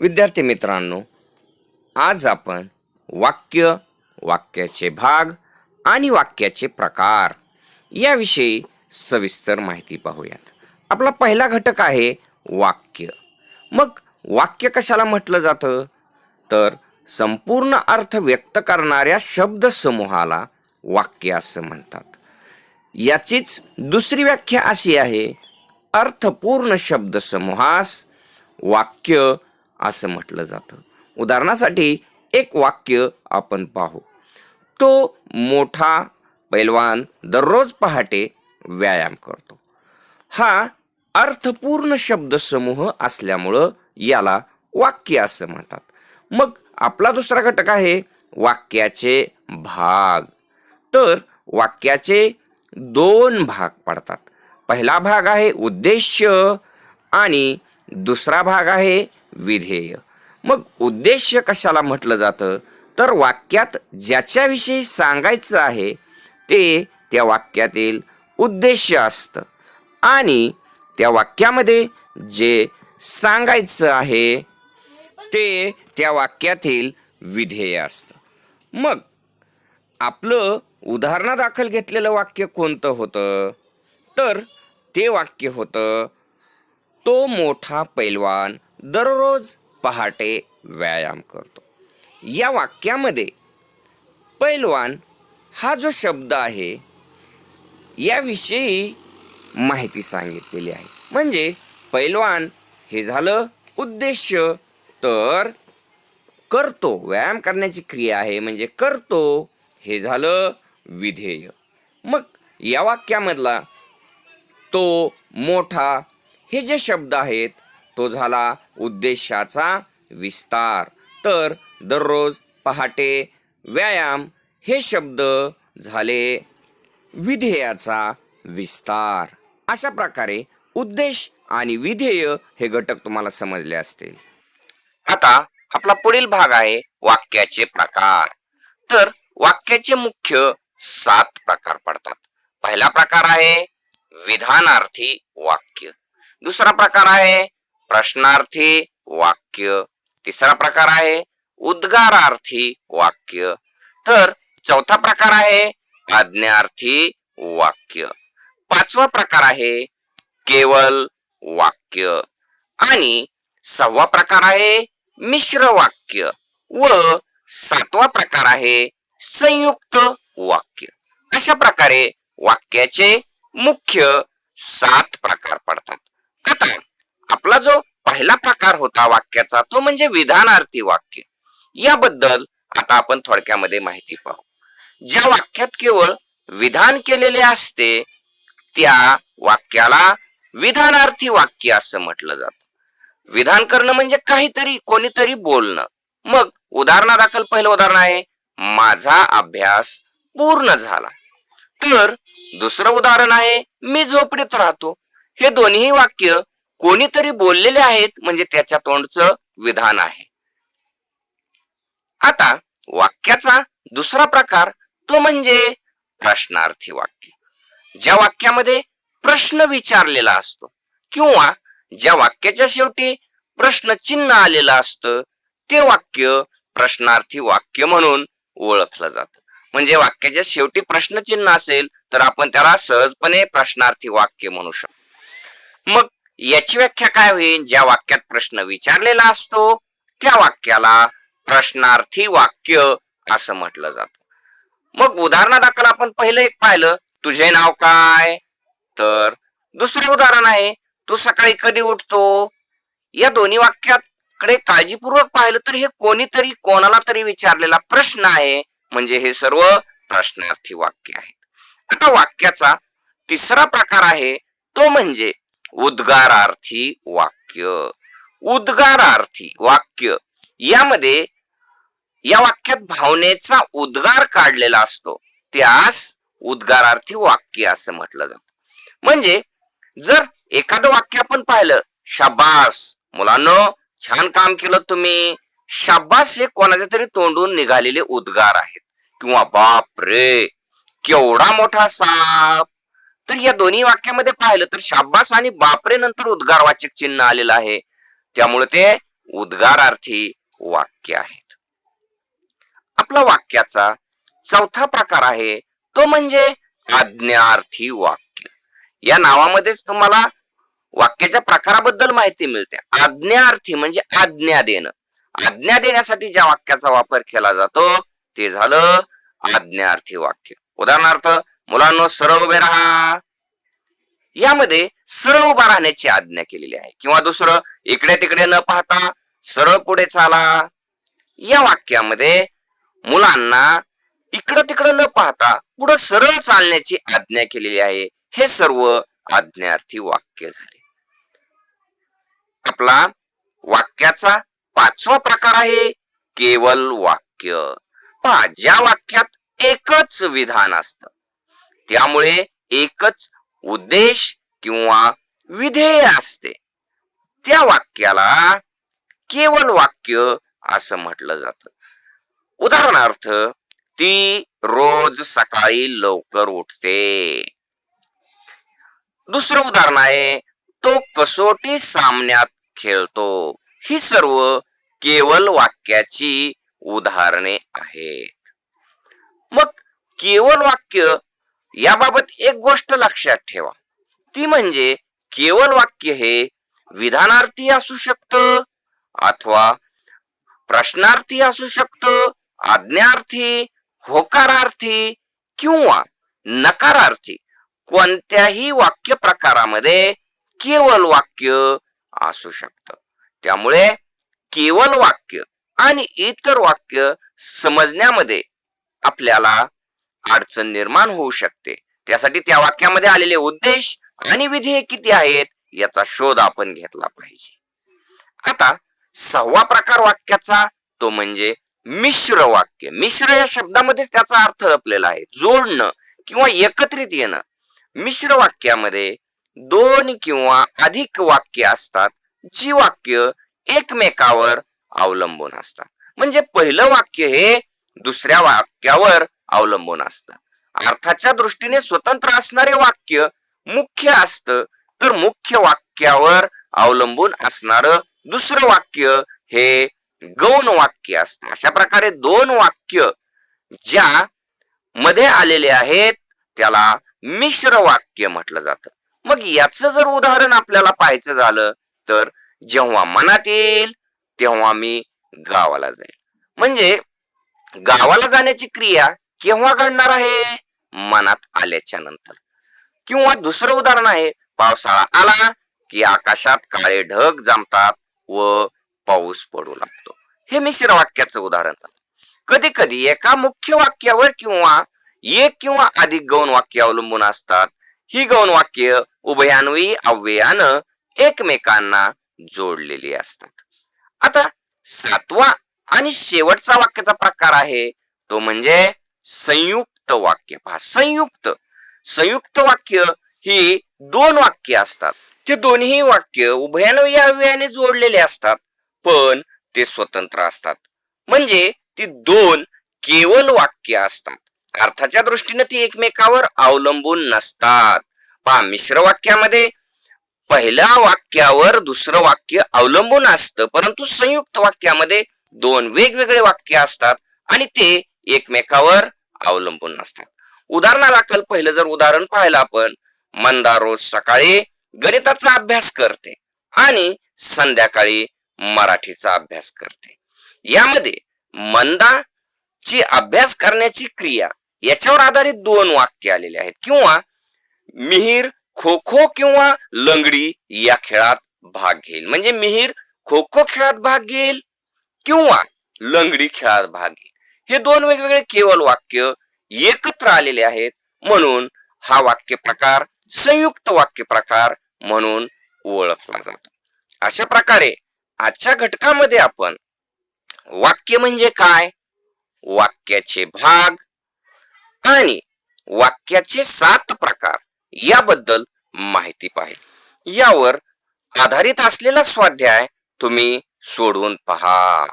विद्यार्थी मित्रांनो आज आपण वाक्य वाक्याचे भाग आणि वाक्याचे प्रकार याविषयी सविस्तर माहिती पाहूयात. आपला पहिला घटक आहे वाक्य. मग वाक्य कशाला म्हटलं जातं? तर संपूर्ण अर्थ व्यक्त करणाऱ्या शब्दसमूहाला वाक्य असं म्हणतात. याचीच दुसरी व्याख्या अशी आहे अर्थपूर्ण शब्दसमूहास वाक्य असं म्हटलं जातं. उदाहरणासाठी एक वाक्य आपण पाहू. तो मोठा पैलवान दररोज पहाटे व्यायाम करतो. हा अर्थपूर्ण शब्दसमूह असल्यामुळं याला वाक्य असं म्हणतात. मग आपला दुसरा घटक आहे वाक्याचे भाग. तर वाक्याचे दोन भाग पडतात. पहिला भाग आहे उद्देश आणि दुसरा भाग आहे विधेय. मग उद्देश कशाला म्हटलं जातं? तर वाक्यात ज्याच्याविषयी सांगायचं आहे ते त्या वाक्यातील उद्देश असतं. आणि त्या वाक्यामध्ये जे सांगायचं आहे ते त्या वाक्यातील विधेय असतं. मग आपलं उदाहरणादाखल घेतलेलं वाक्य कोणतं होतं? तर ते वाक्य होतं तो मोठा पैलवान दररोज पहाटे व्यायाम करतो. या वाक्यामध्ये पैलवान हा जो शब्द आहे याविषयी माहिती सांगितलेली आहे. म्हणजे पैलवान हे झालं उद्देश तर करतो व्यायाम करण्याची क्रिया आहे म्हणजे करतो हे झालं विधेय. मग या वाक्यामधला तो मोठा हे जे शब्द आहेत तो झाला उद्देशाचा विस्तार. तर दररोज पहाटे व्यायाम हे शब्द झाले विधेयाचा विस्तार. अशा प्रकारे उद्देश आणि विधेय हे घटक तुम्हाला समजले असतील. आता आपला पुढील भाग आहे वाक्याचे प्रकार. तर वाक्याचे मुख्य सात प्रकार पडतात. पहिला प्रकार आहे विधानार्थी वाक्य. दुसरा प्रकार आहे प्रश्नार्थी वाक्य. तिसरा प्रकार आहे उद्गारार्थी वाक्य. तर चौथा प्रकार आहे आज्ञार्थी वाक्य. पाचवा प्रकार आहे केवल वाक्य. आणि सहावा प्रकार आहे मिश्र वाक्य व सातवा प्रकार आहे संयुक्त वाक्य. अशा प्रकारे वाक्याचे मुख्य सात प्रकार पडतात. आता आपला जो पहिला प्रकार होता वाक्याचा तो म्हणजे विधानार्थी वाक्य. याबद्दल आता आपण थोडक्यामध्ये माहिती पाहू. ज्या वाक्यात केवळ विधान केलेले असते त्या वाक्याला विधानार्थी वाक्य असं म्हटलं जात. विधान करणं म्हणजे काहीतरी कोणीतरी बोलणं. मग उदाहरणादाखल पहिलं उदाहरण आहे माझा अभ्यास पूर्ण झाला. तर दुसरं उदाहरण आहे मी झोपडीत राहतो. हे दोन्ही वाक्य कोणीतरी बोललेले आहेत म्हणजे त्याच्या तोंडचं विधान आहे. आता वाक्याचा दुसरा प्रकार तो म्हणजे प्रश्नार्थी वाक्य. ज्या वाक्यामध्ये प्रश्न विचारलेला असतो किंवा ज्या वाक्याच्या शेवटी प्रश्न चिन्ह आलेलं असतं ते वाक्य प्रश्नार्थी वाक्य म्हणून ओळखलं जातं. म्हणजे वाक्याच्या शेवटी प्रश्नचिन्ह असेल तर आपण त्याला सहजपणे प्रश्नार्थी वाक्य म्हणू शकतो. मग याची व्याख्या काय होईल? ज्या वाक्यात प्रश्न विचारलेला असतो त्या वाक्याला प्रश्नार्थी वाक्य असं म्हटलं जातं. मग उदाहरणादाखल आपण पहिलं एक पाहिलं. तुझे नाव काय? तर दुसरे उदाहरण आहे. तू सकाळी कधी उठतो? या दोन्ही वाक्याकडे काळजीपूर्वक पाहिलं तर हे कोणीतरी कोणाला तरी विचारलेला प्रश्न आहे. म्हणजे हे सर्व प्रश्नार्थी वाक्य आहेत. आता वाक्याचा तिसरा प्रकार आहे. तो म्हणजे उद्गारार्थी वाक्य. उद्गारार्थी वाक्य. यामध्ये या वाक्यात भावनेचा उद्गार काढलेला असतो. त्यास उद्गारार्थी वाक्य असं म्हटलं जात. म्हणजे जर एखादं वाक्य आपण पाहिलं शाबास मुलांनो छान काम केलं तुम्ही. शाबास हे कोणाच्या तरी तोंडून निघालेले उद्गार आहेत. किंवा बाप रे केवढा मोठा साप. तर या दोन्ही वाक्यामध्ये पाहिलं तर शाब्बास आणि बापरे नंतर उद्गारवाचक चिन्ह आलेलं आहे. त्यामुळे ते उद्गारार्थी वाक्य आहेत. आपला वाक्याचा चौथा प्रकार आहे तो म्हणजे आज्ञार्थी वाक्य. या नावामध्येच तुम्हाला वाक्याच्या प्रकाराबद्दल माहिती मिळते. आज्ञार्थी म्हणजे आज्ञा देणं. आज्ञा देण्यासाठी ज्या वाक्याचा वापर केला जातो ते झालं आज्ञार्थी वाक्य. उदाहरणार्थ मुलांना सरळ उभे राहा. यामध्ये सरळ उभा राहण्याची आज्ञा केलेली आहे. किंवा दुसरं इकडे तिकडे न पाहता सरळ पुढे चाला. या वाक्यामध्ये मुलांना इकडं तिकडं न पाहता पुढे सरळ चालण्याची आज्ञा केलेली आहे. हे सर्व आज्ञार्थी वाक्य झाले. आपला वाक्याचा पाचवा प्रकार आहे केवल वाक्य. पहा ज्या वाक्यात एकच विधान असतं त्यामुळे एकच उद्देश किंवा विधेय असते. त्या वाक्याला केवळ वाक्य असं म्हटलं जात. उदाहरणार्थ ती रोज सकाळी लवकर उठते. दुसरं उदाहरण आहे तो कसोटी सामन्यात खेळतो. ही सर्व केवळ वाक्याची उदाहरणे आहेत. मग केवळ वाक्य याबाबत एक गोष्ट लक्षात ठेवा. ती म्हणजे केवळ वाक्य हे विधानार्थी असू शकतं अथवा प्रश्नार्थी असू शकतं आज्ञार्थी होकारार्थी किंवा नकारार्थी. कोणत्याही वाक्य प्रकारामध्ये केवळ वाक्य असू शकत. त्यामुळे केवळ वाक्य आणि इतर वाक्य समजण्यामध्ये आपल्याला अडचण निर्माण होऊ शकते. त्यासाठी त्या वाक्यामध्ये आलेले उद्देश आणि विधेय किती आहेत याचा शोध आपण घेतला पाहिजे. आता सहावा प्रकार वाक्याचा तो म्हणजे मिश्र वाक्य. मिश्र या शब्दामध्येच त्याचा अर्थ लपलेला आहे. जोडणं किंवा एकत्रित येणं. मिश्र वाक्यामध्ये दोन किंवा अधिक वाक्य असतात जी वाक्य एकमेकावर अवलंबून असतात. म्हणजे पहिलं वाक्य हे दुसऱ्या वाक्यावर अवलंबून असतं. अर्थाच्या दृष्टीने स्वतंत्र असणारे वाक्य मुख्य असतं. तर मुख्य वाक्यावर अवलंबून असणार दुसरं वाक्य हे गौण वाक्य असतं. अशा प्रकारे दोन वाक्य ज्या मध्ये आलेले आहेत त्याला मिश्र वाक्य म्हटलं जातं. मग याच जर उदाहरण आपल्याला पाहायचं झालं तर जेव्हा मनात येईल तेव्हा मी गावाला जाईल. म्हणजे गावाला जाण्याची क्रिया केव्हा घडणार आहे? मनात आल्याच्यानंतर. किंवा दुसरं उदाहरण आहे पावसाळा आला की आकाशात काळे ढग जमतात व पाऊस पडू लागतो. हे मिश्र वाक्याचं उदाहरण झालं कधी कधी एका मुख्य वाक्यावर किंवा एक किंवा अधिक गौण वाक्य अवलंबून असतात. ही गौण वाक्य उभयान्वयी अव्ययानं एकमेकांना जोडलेली असतात. आता सातवा आणि शेवटचा वाक्याचा प्रकार आहे तो म्हणजे संयुक्त वाक्य. पहा संयुक्त. संयुक्त वाक्य ही दोन वाक्य असतात. ते दोन्ही वाक्य उभयान्वयी अव्ययाने जोडलेले असतात पण ते स्वतंत्र असतात. म्हणजे ती दोन केवल वाक्य असतात. अर्थाच्या दृष्टीने ती एकमेकावर अवलंबून नसतात. पहा मिश्र वाक्यामध्ये पहिल्या वाक्यावर दुसरं वाक्य अवलंबून असतं परंतु संयुक्त वाक्यामध्ये दोन वेगवेगळे वाक्य असतात आणि ते एकमेकावर अवलंबून नसतात. उदाहरणादाखल पहिलं जर उदाहरण पाहिलं आपण मंदा रोज सकाळी गणिताचा अभ्यास करते आणि संध्याकाळी मराठीचा अभ्यास करते. यामध्ये मंदा ची अभ्यास करण्याची क्रिया याच्यावर आधारित दोन वाक्य आलेले आहेत. किंवा मिहीर खो खो किंवा लंगडी या खेळात भाग घेईल. म्हणजे मिहीर खो खो खेळात भाग घेईल किंवा लंगडी खेळात भाग घेईल. हे दोन वेगवेगळे केवळ वाक्य एकत्र आलेले आहेत. म्हणून हा वाक्य प्रकार संयुक्त वाक्य प्रकार म्हणून ओळखला जातो. अशा प्रकारे आजच्या घटकामध्ये आपण वाक्य म्हणजे काय वाक्याचे भाग आणि वाक्याचे सात प्रकार याबद्दल माहिती पाहिजे यावर आधारित असलेला स्वाध्याय तुम्ही सोडवून पहा.